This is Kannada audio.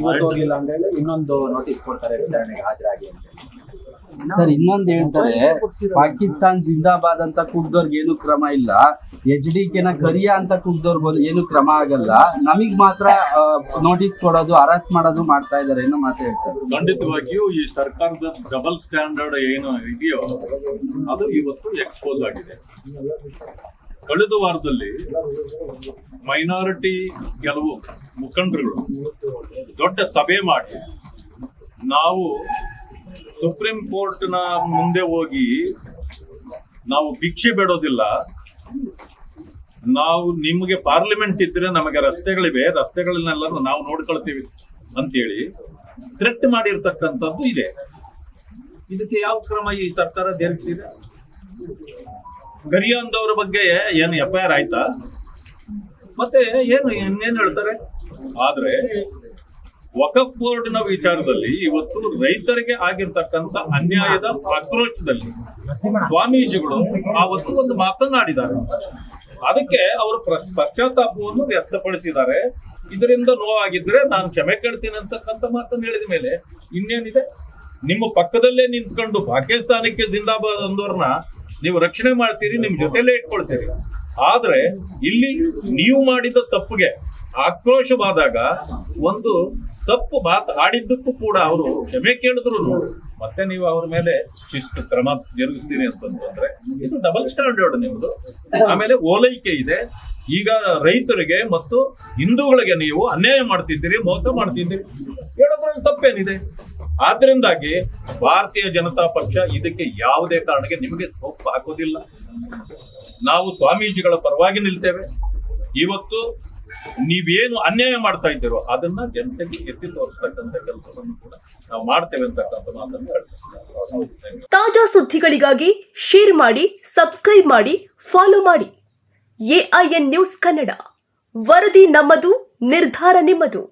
ಇವತ್ತು ಹೋಗಿಲ್ಲ ಇನ್ನೊಂದು ನೋಟಿಸ್ ಕೊಡ್ತಾರೆ ವಿಚಾರಣೆಗೆ ಹಾಜರಾಗಿ ಅಂತ ಸರ್ ಇನ್ನೊಂದ್ ಹೇಳ್ತಾರೆ ಪಾಕಿಸ್ತಾನ್ ಜಿಂದಾಬಾದ್ ಅಂತ ಕೂಗ್ದವ್ರಿಗೆ ಏನು ಕ್ರಮ ಇಲ್ಲ. ಎಚ್ ಡಿ ಕೆನ ಕರಿಯ ಅಂತ ಕೂಗ್ದವ್ರು ಬಂದು ಏನು ಕ್ರಮ ಆಗಲ್ಲ. ನಮಗ್ ಮಾತ್ರ ನೋಟಿಸ್ ಕೊಡೋದು ಅರೆಸ್ಟ್ ಮಾಡೋದು ಮಾಡ್ತಾ ಇದಾರೆ ಏನೋ ಮಾತ್ರ ಹೇಳ್ತಾರೆ. ಖಂಡಿತವಾಗಿಯೂ ಈ ಸರ್ಕಾರದ ಡಬಲ್ ಸ್ಟ್ಯಾಂಡರ್ಡ್ ಏನು ಇದೆಯೋ ಅದು ಇವತ್ತು ಎಕ್ಸ್ಪೋಸ್ ಆಗಿದೆ. ಕಳೆದ ವಾರದಲ್ಲಿ ಮೈನಾರಿಟಿ ಕೆಲವು ಮುಖಂಡರುಗಳು ದೊಡ್ಡ ಸಭೆ ಮಾಡಿ ನಾವು ಸುಪ್ರೀಂ ಕೋರ್ಟ್ನ ಮುಂದೆ ಹೋಗಿ ನಾವು ಭಿಕ್ಷೆ ಬೇಡೋದಿಲ್ಲ. ನಾವು ನಿಮಗೆ ಪಾರ್ಲಿಮೆಂಟ್ ಇದ್ರೆ ನಮಗೆ ರಸ್ತೆಗಳಿವೆ ರಸ್ತೆಗಳನ್ನೆಲ್ಲ ನಾವು ನೋಡ್ಕೊಳ್ತೀವಿ ಅಂತೇಳಿ ಥ್ರೆಟ್ ಮಾಡಿರ್ತಕ್ಕಂಥದ್ದು ಇದೆ. ಇದಕ್ಕೆ ಯಾವ ಕ್ರಮ ಈ ಸರ್ಕಾರ ಜರುಗಿಸಿದೆ? ಗರಿಯಾಂದವ್ರ ಬಗ್ಗೆ ಏನು ಎಫ್ ಐ ಆರ್ ಆಯ್ತಾ? ಮತ್ತೆ ಏನು ಇನ್ನೇನು ಹೇಳ್ತಾರೆ? ಆದ್ರೆ ವಕಫ್ ಬೋರ್ಡ್ನ ವಿಚಾರದಲ್ಲಿ ಇವತ್ತು ರೈತರಿಗೆ ಆಗಿರ್ತಕ್ಕಂಥ ಅನ್ಯಾಯದ ಆಕ್ರೋಶದಲ್ಲಿ ಸ್ವಾಮೀಜಿಗಳು ಆವತ್ತು ಒಂದು ಮಾತನಾಡಿದ್ದಾರೆ. ಅದಕ್ಕೆ ಅವರು ಪಶ್ಚಾತ್ತಾಪವನ್ನು ವ್ಯಕ್ತಪಡಿಸಿದ್ದಾರೆ. ಇದರಿಂದ ನೋವಾಗಿದ್ರೆ ನಾನು ಕ್ಷಮೆ ಕೇಳ್ತೀನಿ ಅಂತಕ್ಕಂಥ ಮಾತನ್ನು ಹೇಳಿದ ಮೇಲೆ ಇನ್ನೇನಿದೆ? ನಿಮ್ಮ ಪಕ್ಕದಲ್ಲೇ ನಿಂತ್ಕೊಂಡು ಪಾಕಿಸ್ತಾನಕ್ಕೆ ಜಿಂದಾಬಾದ್ ಅಂದವ್ರನ್ನ ನೀವು ರಕ್ಷಣೆ ಮಾಡ್ತೀರಿ, ನಿಮ್ ಜೊತೆಲೇ ಇಟ್ಕೊಳ್ತೀರಿ. ಆದ್ರೆ ಇಲ್ಲಿ ನೀವು ಮಾಡಿದ ತಪ್ಪಿಗೆ ಆಕ್ರೋಶವಾದಾಗ ಒಂದು ತಪ್ಪು ಮಾತು ಆಡಿದ್ದಕ್ಕೂ ಕೂಡ ಅವರು ಕ್ಷಮೆ ಕೇಳಿದ್ರು ಮತ್ತೆ ನೀವು ಅವ್ರ ಮೇಲೆ ಶಿಸ್ತು, ಕ್ರಮ ಜರುಗಿಸ್ತೀರಿ ಅಂತಂದ್ರೆ ಇದು ಡಬಲ್ ಸ್ಟ್ಯಾಂಡರ್ಡ್ ನಿಮ್ದು. ಆಮೇಲೆ ಓಲೈಕೆ ಇದೆ. ಈಗ ರೈತರಿಗೆ ಮತ್ತು ಹಿಂದೂಗಳಿಗೆ ನೀವು ಅನ್ಯಾಯ ಮಾಡ್ತಿದ್ದೀರಿ, ಮೋಸ ಮಾಡ್ತಿದ್ದೀರಿ. ಹೇಳೋದ್ರಲ್ಲಿ ತಪ್ಪೇನಿದೆ. ಆದ್ರಿಂದಾಗಿ ಭಾರತೀಯ ಜನತಾ ಪಕ್ಷ ಇದಕ್ಕೆ ಯಾವುದೇ ಕಾರಣಕ್ಕೆ ನಿಮಗೆ ಸೊಪ್ಪು ಹಾಕೋದಿಲ್ಲ ನಾವು ಸ್ವಾಮೀಜಿಗಳ ಪರವಾಗಿ ನಿಲ್ತೇವೆ. ಇವತ್ತು ನೀವೇನು ಅನ್ಯಾಯ ಮಾಡ್ತಾ ಇದ್ದೀರೋ ಅದನ್ನ ಜನತೆಗೆ ಎತ್ತಿ ತೋರಿಸ್ತಕ್ಕಂಥ ಕೆಲಸವನ್ನು ಕೂಡ ನಾವು ಮಾಡ್ತೇವೆ ಅಂತಕ್ಕಂಥ ಮಾತನ್ನು ತಾಜಾ ಸುದ್ದಿಗಳಿಗಾಗಿ ಶೇರ್ ಮಾಡಿ ಸಬ್ಸ್ಕ್ರೈಬ್ ಮಾಡಿ ಫಾಲೋ ಮಾಡಿ. AIN news Kannada. ವರದಿ ನಮ್ಮದು, ನಿರ್ಧಾರ ನಿಮ್ಮದು.